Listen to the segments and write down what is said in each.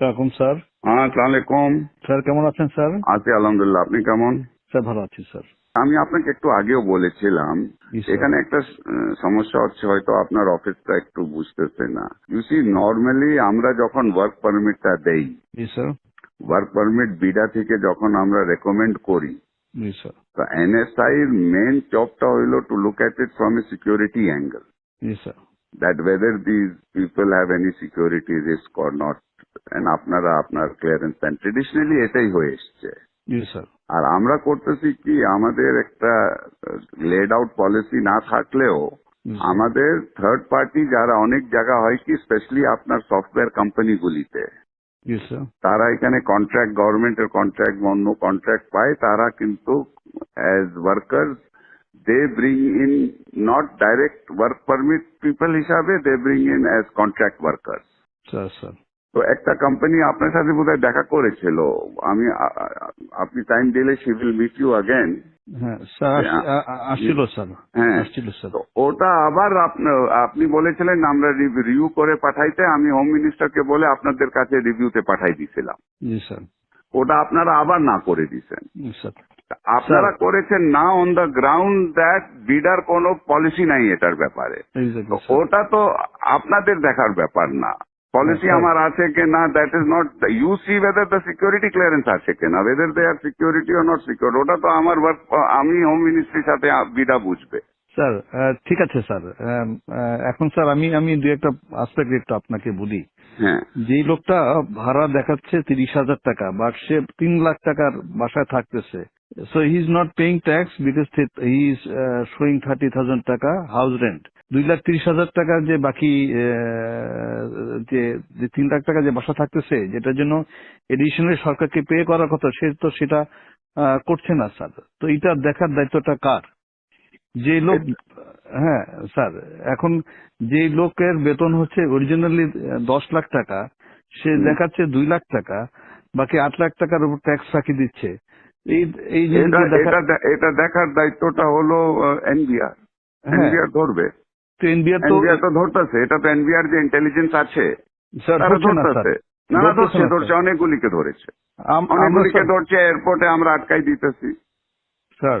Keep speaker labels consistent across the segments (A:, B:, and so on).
A: ওয়ালাইকুম স্যার।
B: হ্যাঁ
A: স্যার কেমন আছেন স্যার?
B: আছি আলহামদুলিল্লাহ। আপনি কেমন?
A: স্যার ভালো আছি স্যার।
B: আমি আপনাকে একটু আগেও বলেছিলাম এখানে একটা সমস্যা হচ্ছে হয়তো আপনার অফিসটা একটু বুঝতেছে না। ইউ সি নর্মালি আমরা যখন ওয়ার্ক পারমিটটা দেই
A: স্যার।
B: ওয়ার্ক পারমিট বিডা থেকে যখন আমরা রেকমেন্ড করি তো এনএসআই এর মেন জবটা হইল to look at it from a security angle
A: G sir.
B: That whether these people have any security risk or not and আপনারা আপনার ক্লিয়ারেন্স দেন। ট্রেডিশনালি এটাই হয়ে এসছে। আর আমরা করতেছি কি আমাদের একটা লেড আউট পলিসি না থাকলেও আমাদের থার্ড পার্টি যারা অনেক জায়গা হয় কি স্পেশালি আপনার সফটওয়্যার কোম্পানিগুলিতে তারা এখানে কন্ট্রাক্ট গভর্নমেন্টের কন্ট্রাক্ট অন্য কন্ট্রাক্ট পায় তারা কিন্তু as worker they bring in not direct work permit people হিসাবে they bring in as contract worker
A: sir
B: তো একটা কোম্পানি আপনার সাথে বোধহয় দেখা করেছিল। আমি আপনি টাইম দিলে she will meet you again
A: হ্যাঁ স্যার আস- আ- আ- আসছিল স্যার।
B: হ্যাঁ।
A: আসছিল স্যার।
B: তো ওটা আবার আপনি বলেছিলেন আমরা রিভিউ করে পাঠাইতে আমি হোম মিনিস্টারকে বলে আপনাদের কাছে রিভিউতে পাঠাই দিয়েছিলাম ওটা আপনারা আবার না করে দিয়েছেন আপনারা করেছেন না অন দ্য গ্রাউন্ড দ্যাট বিডার কোনো পলিসি নাই এটার ব্যাপারে। ওটা তো আপনাদের দেখার ব্যাপার না। পলিসি আমার আছে কি না that is not you see whether the security clearance আছে কিনা whether they are security or not secure ওটা তো আমার work- আমি হোম মিনিস্ট্রির সাথে বিডা বুঝবে।
A: স্যার ঠিক আছে স্যার এখন স্যার আমি আমি দু একটা আসপেক্ট একটু আপনাকে বলি।
B: হ্যাঁ।
A: যেই লোকটা ভাড়া দেখাচ্ছে তিরিশ হাজার টাকা বা সে তিন লাখ টাকার বাসায় থাকতেছে। So he is not paying tax because he is showing thirty thousand taka house rent দুই লাখ তিরিশ হাজার টাকা যে বাকি আহ, যে তিন লাখ টাকা যে বাসা থাকতেছে যেটার জন্য এডিশনালি সরকারকে পে করার কথা সে তো সেটা করছে না স্যার। তো এটা দেখার দায়িত্বটা কার? যে লোক হ্যাঁ স্যার এখন যে লোকের বেতন হচ্ছে অরিজিনালি দশ লাখ টাকা সে। দেখাচ্ছে দুই লাখ টাকা বাকি আট লাখ টাকার উপর ট্যাক্স ফাঁকি দিচ্ছে। এই
B: এটা দেখার দায়িত্বটা হলো এনবিআর
A: হ্যাঁ।
B: এনবিআর ধরবে।
A: তো এনবিআর তো
B: এনবিআর তো ধরতেছে এটা তো এনবিআর যে ইন্টেলিজেন্স আছে তারা
A: না
B: ধরতেছে। ধরছে ধরছে অনেকগুলিকে ধরেছে। অনেকগুলিকে ধরছে এয়ারপোর্টে আমরা আটকাই দিতেছি।
A: Sir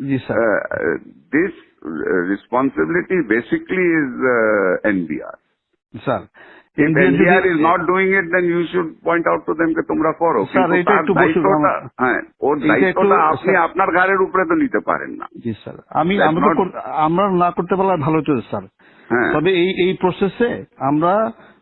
A: G sir
B: this responsibility basically is NBR
A: sir
B: If
A: NBR যদি-
B: NBR is not doing it, then you should point out to them যে তোমরা করো
A: Sir, এটা একটু বসুন,
B: হ্যাঁ ওর দায়িত্বটা আপনি আপনার ঘাড়ের উপরে তো নিতে পারেন না
A: জি স্যার আমি আমরা আমরা না করতে পারলে ভালো হতো স্যার তবে এই এই প্রসেসে আমরা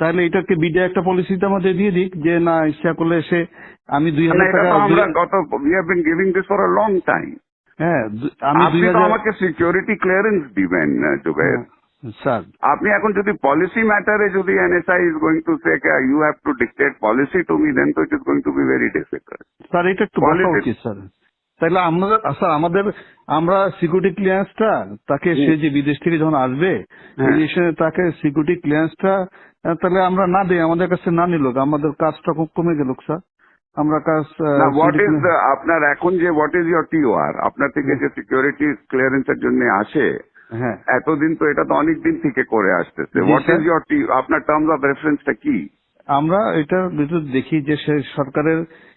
A: তাহলে এটাকে বিডে একটা পলিসিতে আমাদের দিয়ে দিক যে না ইচ্ছা করলে সে আমি দুই হাজার টাকা
B: আমরা গত we have been giving this for a long time
A: হ্যাঁ আমি দুই
B: আপনি তো আমাকে সিকিউরিটি ক্লিয়ারেন্স দিবেন জুবের।
A: স্যার।
B: আপনি এখন যদি পলিসি ম্যাটারে যদি NSI is going to say you have to dictate policy to me then তো it is going to be very difficult
A: sir এটা একটু বলা উচিত স্যার। তাহলে আমাদের স্যার আমাদের আমরা সিকিউরিটি ক্লিয়ারেন্সটা তাকে সে যে বিদেশ থেকে যখন আসবে
B: হ্যাঁ।
A: বিদেশে তাকে সিকিউরিটি ক্লিয়ারেন্সটা তাহলে আমরা না দিই আমাদের কাছে না নিল আমাদের কাজটা খুব কমে গেল স্যার। আমরা কাজ
B: হোয়াট ইজ আপনার এখন যে হোয়াট ইজ ইয়োর টিওআর আপনার থেকে যে সিকিউরিটি ক্লিয়ারেন্সের জন্য আসে
A: হ্যাঁ।
B: এতদিন তো এটা তো অনেক দিন থেকে করে আসতেছে। হোয়াট। ইজ ইয়োর আপনার টার্মস অফ রেফারেন্সটা কি?
A: আমরা এটা ভিতর দেখি যে সে সরকারের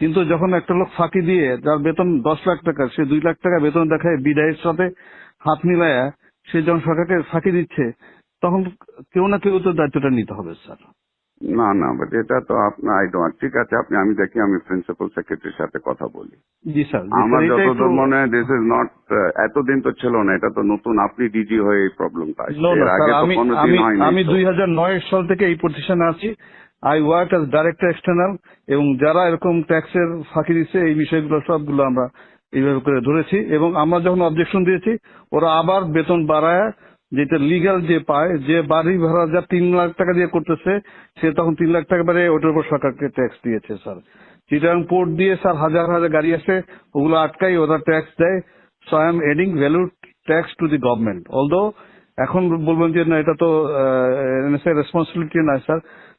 A: কিন্তু যখন একটা লোক ফাঁকি দিয়ে যার বেতন দশ লাখ টাকা সে দুই লাখ টাকা বেতন দেখায় বিদায়ের সাথে হাত মিলায়া সে যখন সরকারকে ফাঁকি দিচ্ছে তখন কেউ না কেউ তো দায়িত্বটা নিতে হবে স্যার।
B: না না বাট এটা তো আপনার আই ডোন্ট ঠিক আছে আপনি আমি দেখি আমি প্রিন্সিপাল সেক্রেটারির সাথে কথা বলি।
A: জি স্যার
B: আমার যতদূর মনে হয় দিস ইজ নট এতদিন তো ছিল না এটা তো নতুন আপনি ডিজি হয়ে এই প্রবলেমটা
A: আমি। দুই হাজার নয় সাল থেকে এই প্রতিষ্ঠানে আছি। I work as director external এবং যারা এরকম ট্যাক্সের ফাঁকি দিচ্ছে, এই বিষয়গুলো সবগুলো আমরা এইভাবে করে ধরেছি। এবং আমরা যখন অবজেকশন দিয়েছি, ওরা আবার বেতন বাড়ায়, যেটা লিগ্যাল যে পায়, যে বাড়ি ভাড়া যা তিন লাখ টাকা দিয়ে করতেছে, সে তখন তিন লাখ টাকা বাড়ে ওটার উপর সরকারকে ট্যাক্স দিয়েছে স্যার চিটাং পোর্ট দিয়ে স্যার হাজার হাজার গাড়ি আসে, ওগুলো আটকাই ওরা ট্যাক্স দেয়। So I am adding value tax to the government although এখন বলবেন যে, না, এটা তো রেসপন্সিবিলিটি নয় স্যার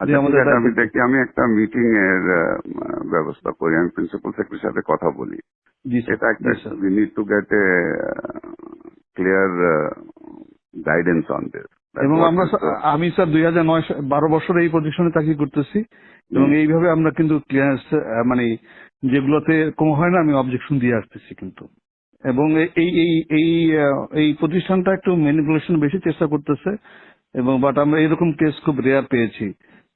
B: আচ্ছা আমি দেখি আমি একটা মিটিং এর ব্যবস্থা করি আমি প্রিন্সিপাল সেক্রেটারির সাথে কথা বলি। এটা একটা we need to get a clear guidance on this
A: এবং আমরা আমি স্যার দুই হাজার নয় বারো বছর এই প্রতিষ্ঠানে চাকরি করতেছি এবং এইভাবে আমরা কিন্তু ক্লিয়ারেন্স মানে যেগুলোতে কম হয় না আমি অবজেকশন দিয়ে আসতেছি কিন্তু। এবং এই এই এই এই প্রতিষ্ঠানটা একটু ম্যানিপুলেশন বেশি চেষ্টা করতেছে এবং বাট আমরা এরকম কেস খুব রেয়ার পেয়েছি।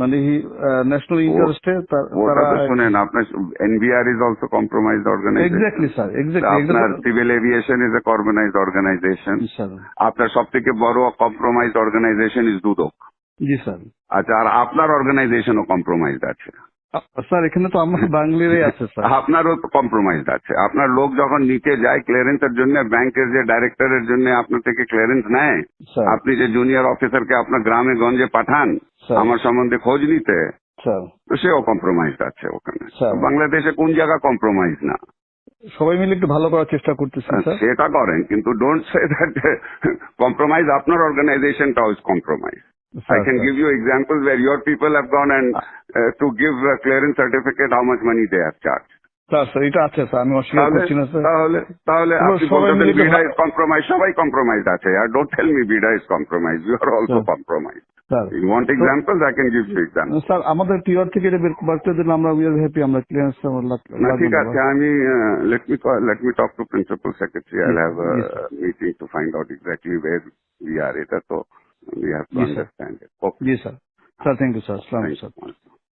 A: মানে ন্যাশনাল ইন্টারেস্টে
B: ওটা
A: তারা
B: তো শুনেন আপনার NBR is also compromised organization
A: exactly sir
B: আপনার
A: exactly
B: civil aviation is a compromised organization
A: sir
B: আপনার সব থেকে বড় কম্প্রোমাইজ অর্গানাইজেশন ইজ দুদক.
A: জি স্যার
B: আচ্ছা আর আপনার অর্গানাইজেশনও কম্প্রোমাইজ আছে।
A: স্যার এখানে তো আমার বাংলারই আছে স্যার
B: আপনারও কম্প্রোমাইজ আছে। আপনার লোক যখন নিচে যায় ক্লিয়ারেন্সের জন্য ব্যাংকের যে ডাইরেক্টরের জন্য আপনার থেকে ক্লিয়ারেন্স নেয়
A: স্যার
B: আপনি যে জুনিয়র অফিসারকে আপনার গ্রামে গঞ্জে পাঠান
A: স্যার
B: আমার সম্বন্ধে খোঁজ নিতে? তো সেও কম্প্রোমাইজ আছে ওখানে। বাংলাদেশে কোন জায়গা কম্প্রোমাইজ না?
A: সবাই মিলে একটু ভালো করার চেষ্টা করতেছি স্যার।
B: সেটা করেন কিন্তু ডোন্ট সে দ্যাট কম্প্রোমাইজ আপনার অর্গানাইজেশনটাও is compromise I can give you examples where your people have gone and uh, to give a clearance certificate how much money they have charged.
A: Sir sir এটা আছে sir আমি অস্বীকার
B: তাহলে
A: করছি না sir.
B: তাহলে আপনি বলতেছেন বিডা ইজ কম্প্রোমাইজ সবাই কম্প্রোমাইজ আছে আর don't tell me BIDA is compromise you are also. Compromise
A: sir
B: you want examples I can give you example
A: sir আমাদের টিওর থেকে এটা বের বাড়তে দিলে আমরা উই আর হ্যাপি আমরা ক্লিয়ারেন্স
B: না ঠিক আছে আমি let me let me talk to principal secretary I have
A: Yes, sir.
B: Meeting to find out exactly where we are এটা তো we have to
A: Yes, sir.
B: Understand okay
A: G sir sir thank you sir আসসালাম sir
B: thank you